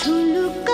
झुलुक